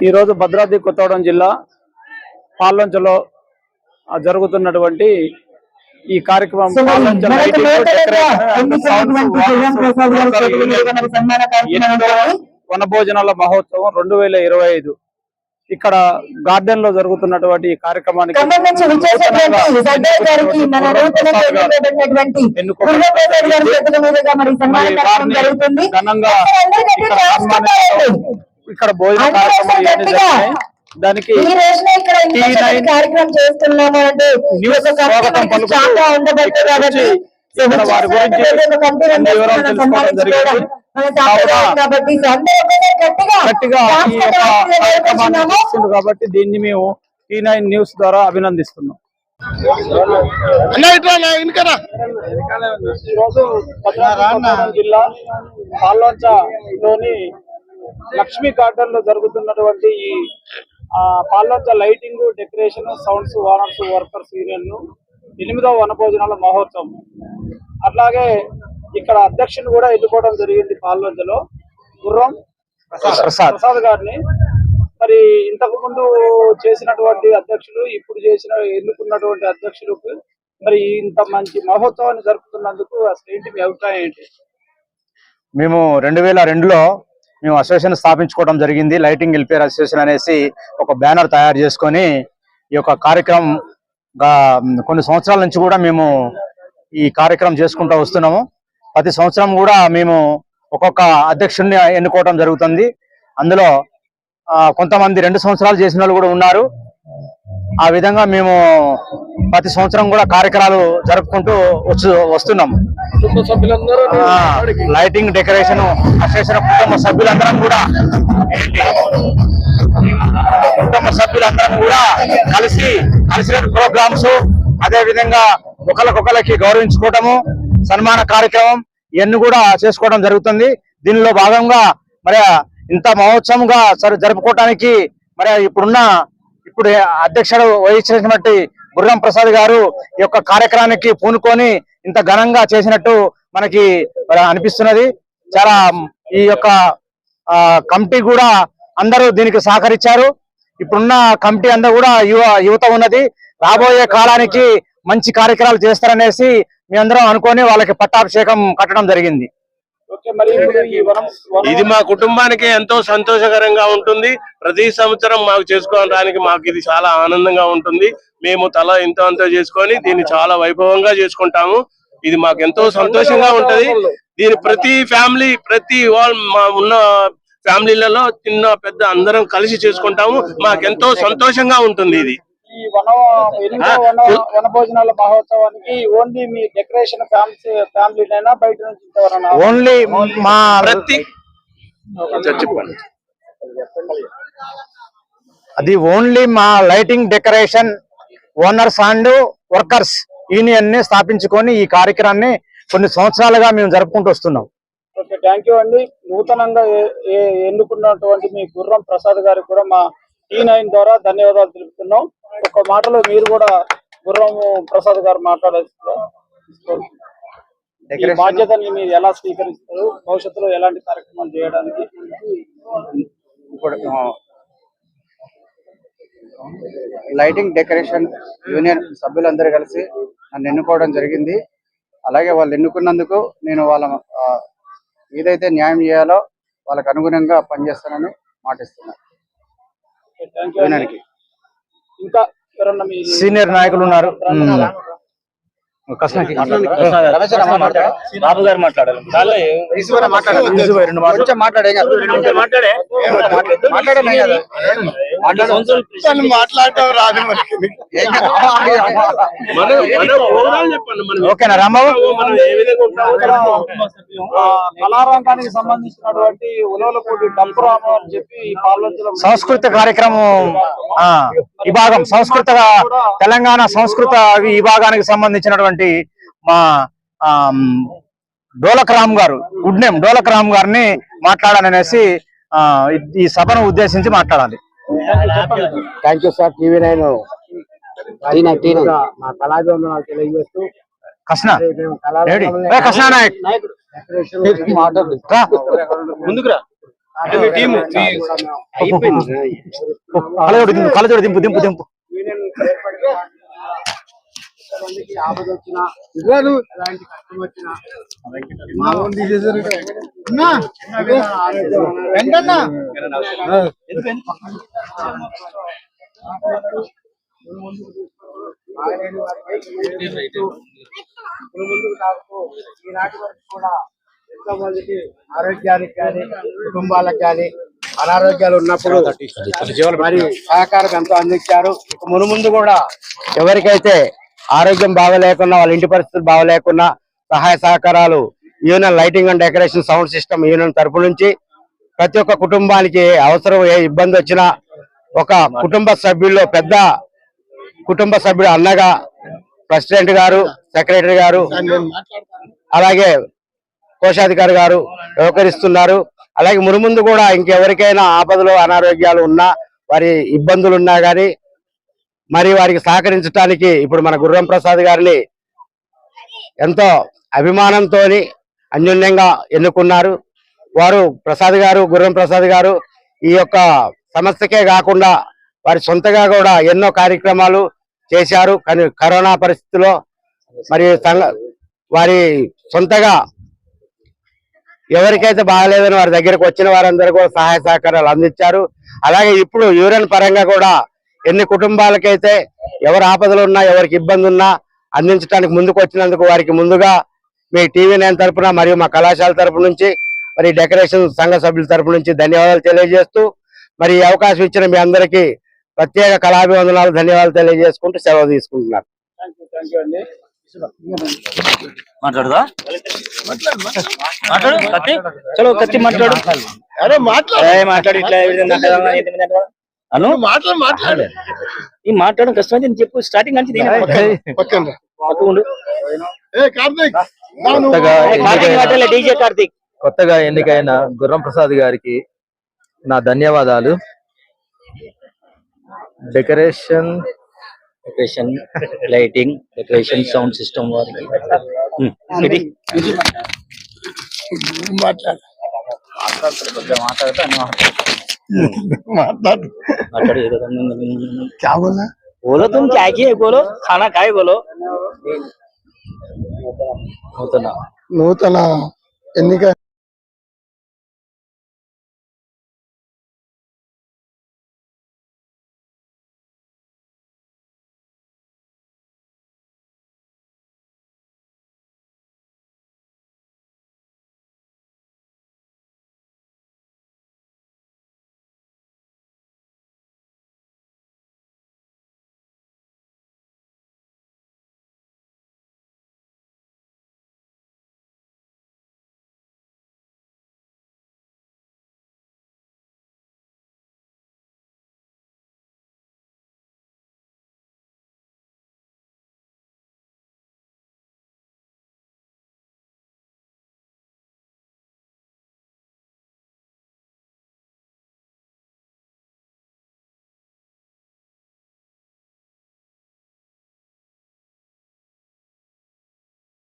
ఈరోజు భద్రాద్రి కొత్తగూడెం జిల్లా పాల్వంచలో ఆ, జరుగుతున్నటువంటి ఈ కార్యక్రమం వనభోజనాల మహోత్సవం రెండు వేల ఇరవై ఐదు ఇక్కడ గార్డెన్లో జరుగుతున్నటువంటి ఈ కార్యక్రమానికి ఘనంగా ఇక్కడ భోజన దానికి కార్యక్రమం చేస్తున్నాము అంటే కాబట్టి వారి గురించి దీన్ని మేము టీ నైన్ న్యూస్ ద్వారా అభినందిస్తున్నాం. ఈరోజు జిల్లా పాల్వంచలోని లక్ష్మీ గార్డెన్లో జరుగుతున్నటువంటి ఈ ఆ, Palvancha lighting decoration sounds owners workers union ఎనిమిదవ వనభోజనాల మహోత్సవం. అట్లాగే ఇక్కడ అధ్యక్షుని కూడా ఎన్నుకోవడం జరిగింది పాల్వంచలో గుర్రం ప్రసాద్. ప్రసాద్. గారిని. మరి ఇంతకు ముందు చేసినటువంటి అధ్యక్షులు ఇప్పుడు చేసిన ఎన్నుకున్నటువంటి అధ్యక్షులకు మరి ఇంత మంచి మహోత్సవాన్ని జరుపుతున్నందుకు అసలు ఏంటి మీ అభిప్రాయం ఏంటి? మేము రెండు వేల రెండులో మేము అసోసియేషన్ స్థాపించుకోవడం జరిగింది. లైటింగ్ వెల్ఫేర్ అసోసియేషన్ అనేసి ఒక బ్యానర్ తయారు చేసుకొని ఈ యొక్క కార్యక్రమం కొన్ని సంవత్సరాల నుంచి కూడా మేము ఈ కార్యక్రమం చేసుకుంటూ వస్తున్నాము. ప్రతి సంవత్సరం కూడా మేము ఒక్కొక్క అధ్యక్షుడిని ఎన్నుకోవడం జరుగుతుంది. అందులో ఆ, కొంతమంది రెండు సంవత్సరాలు చేసిన వాళ్ళు కూడా ఉన్నారు. ఆ విధంగా మేము ప్రతి సంవత్సరం కూడా కార్యక్రమాలు జరుపుకుంటూ వచ్చు వస్తున్నాము కుటుంబ సభ్యులందరూ ఆ, లైటింగ్ డెకరేషన్ అసోసియేషన్ కుటుంబ సభ్యులందరం కూడా? కుటుంబ సభ్యులందరం కూడా కలిసి కలిసిన ప్రోగ్రామ్స్ అదే విధంగా ఒకరికొకరికి గౌరవించుకోవటము సన్మాన కార్యక్రమం ఇవన్నీ కూడా చేసుకోవడం జరుగుతుంది దీనిలో భాగంగా మరి ఇంత మహోత్సవంగా సరి- జరుపుకోవటానికి మరి ఇప్పుడున్న ఇప్పుడు అధ్యక్షుడు వహించినటువంటి గుర్రం ప్రసాద్ గారు ఈ యొక్క కార్యక్రమానికి పూనుకొని ఇంత ఘనంగా చేసినట్టు మనకి అనిపిస్తున్నది. చాలా ఈ యొక్క ఆ, కమిటీ కూడా అందరూ దీనికి సహకరించారు. ఇప్పుడున్న కమిటీ అందరూ కూడా యువ యువత ఉన్నది. రాబోయే కాలానికి మంచి కార్యక్రమాలు చేస్తారనేసి మేమందరం అనుకొని వాళ్ళకి పట్టాభిషేకం కట్టడం జరిగింది. ఇది మా కుటుంబానికి ఎంతో సంతోషకరంగా ఉంటుంది. ప్రతి సంవత్సరం మాకు చేసుకోవడానికి మాకు ఇది చాలా ఆనందంగా ఉంటుంది. మేము తల ఇంత అంత చేసుకొని దీన్ని చాలా వైభవంగా చేసుకుంటాము. ఇది మాకు ఎంతో సంతోషంగా ఉంటది. దీని ప్రతి ఫ్యామిలీ ప్రతి వాళ్ళ మా ఉన్న ఫ్యామిలీలలో చిన్న పెద్ద అందరం కలిసి చేసుకుంటాము. మాకు ఎంతో సంతోషంగా ఉంటుంది ఇది. ఈ వన ఎనిమిదో వన వనభోజనాల మహోత్సవానికి ఓన్లీ మీ డెకరేషన్ ఫ్యామిలీనైనా బయట నుంచి ఓన్లీ మా ప్రతి అది ఓన్లీ మా lighting decoration owners and workers యూనియన్ని స్థాపించుకొని ఈ కార్యక్రమాన్ని కొన్ని సంవత్సరాలుగా మేము జరుపుకుంటూ వస్తున్నాం. ఓకే థ్యాంక్ యూ అండి. నూతనంగా ఎన్నుకున్నటువంటి మీ గుర్రం ప్రసాద్ గారికి కూడా మా టీ నైన్ ద్వారా ధన్యవాదాలు తెలుపుతున్నాం. ఒక మాటలో మీరు కూడా గుర్రం ప్రసాద్ గారు ఈ బాధ్యతని మీరు ఎలా స్వీకరిస్తారు? భవిష్యత్తులో ఎలాంటి కార్యక్రమాలు చేయడానికి? ఇప్పుడు లైటింగ్ డెకరేషన్ యూనియన్ సభ్యులందరూ కలిసి నన్ను ఎన్నుకోవడం జరిగింది. అలాగే వాళ్ళు ఎన్నుకున్నందుకు నేను వాళ్ళ ఏదైతే న్యాయం చేయాలో వాళ్ళకు అనుగుణంగా పనిచేస్తానని మాటిస్తున్నాను. యూనియన్కి. ఇంకా సీనియర్ నాయకులు ఉన్నారు. బాబు గారు మాట్లాడాలి. ఈజీగా రెండు మాటలు. కొంచెం మాట్లాడే. మాట్లాడే. మాట్లాడటం రాదు ఏం కాదు. మన మన ప్రోగ్రాం చెప్పండి మనం. ఓకేనా రాంబాబు? మనం ఏ విధంగా ఉంటామో ఆ, కళారంగానికి సంబంధించినటువంటి ఉలవలపూడి డంపురాము అని చెప్పి సంస్కృత కార్యక్రమం ఆ విభాగం సంస్కృత తెలంగాణ సంస్కృత విభాగానికి సంబంధించినటువంటి మా డోలక్ రామ్ గారు గుడ్ నేమ్ డోలక్ రామ్ గారిని మాట్లాడాలనేసి ఈ సభను ఉద్దేశించి మాట్లాడాలి. Thank you sir TV nine మా కళాభివందనాలు నాకు తెలియజేస్తూ కళ్ళజోడు దింపు దింపు దింపు దింపు. యూనియన్ ఏర్పడిన ఎంతమందికి ఆపద వచ్చినా ఎలాంటి కష్టం వచ్చినా మా ముందుకు ఈనాటి వరకు కూడా ఎంతో మందికి ఆరోగ్యానికి కానీ కుటుంబాలకు కానీ అనారోగ్యాలు ఉన్నప్పుడు మరి సహకారం ఎంతో అందించారు. మును మునుముందు కూడా ఎవరికైతే ఆరోగ్యం బాగలేకున్నా వాళ్ళ ఇంటి పరిస్థితులు బాగలేకున్నా సహాయ సహకారాలు union lighting and decoration sound system union తరపు నుంచి ప్రతి ఒక్క కుటుంబానికి అవసరం ఏ ఇబ్బంది వచ్చినా ఒక కుటుంబ సభ్యుల్లో పెద్ద కుటుంబ సభ్యుడు అన్నగా ప్రెసిడెంట్ గారు సెక్రటరీ గారు అలాగే కోశాధికారి గారు వ్యవహరిస్తున్నారు. అలాగే మునుముందు కూడా ఇంకెవరికైనా ఆపదలు అనారోగ్యాలు ఉన్నా వారి ఇబ్బందులు ఉన్నా కానీ మరి వారికి సహకరించడానికి ఇప్పుడు మన గుర్రం ప్రసాద్ గారిని ఎంతో అభిమానంతో అన్యోన్యంగా ఎన్నుకున్నారు. వారు ప్రసాద్ గారు గుర్రం ప్రసాద్ గారు ఈ యొక్క సమస్యకే కాకుండా వారి సొంతగా కూడా ఎన్నో కార్యక్రమాలు చేశారు. కానీ కరోనా పరిస్థితిలో మరి వారి సొంతగా ఎవరికైతే బాగలేదని వారి దగ్గరకు వచ్చిన వారందరూ కూడా సహాయ సహకారాలు అందించారు. అలాగే ఇప్పుడు యూరియన్ పరంగా కూడా ఎన్ని కుటుంబాలకైతే ఎవరు ఆపదలు ఉన్నా ఎవరికి ఇబ్బంది ఉన్నా అందించడానికి ముందుకు వచ్చినందుకు వారికి ముందుగా మీ టీవీ నైన్ తరఫున మరియు మా కళాశాల తరపు నుంచి మరి డెకరేషన్ సంఘ సభ్యుల తరపు నుంచి ధన్యవాదాలు తెలియజేస్తూ మరి ఈ అవకాశం ఇచ్చిన మీ అందరికీ ప్రత్యేక కళాభివందనాలు ధన్యవాదాలు తెలియజేసుకుంటూ సెలవు తీసుకుంటున్నారు మాట్లాడుదా? మాట్లాడు కత్తి. చలో కత్తి మాట్లాడు. అరే మాట్లాడు. ఇట్లా? అను? మాట్లాడు మాట్లాడు. ఈ మాట్లాడడం కష్టం నేను చెప్పు స్టార్టింగ్ కార్తీక్ డీజే కార్తీక్. కొత్తగా ఎన్నికైన గుర్రం ప్రసాద్ గారికి నా ధన్యవాదాలు decoration decoration lighting decoration sound system వారికి ఉమ్, ఇది మాట్లాడు మాట్లాడితే అన్ని మాట్లాడు మాట్లాడు ఏదో क्या बोला बोलो तुम क्या किए बोलो खाना खाए बोलो होता నూతన ఎన్నిక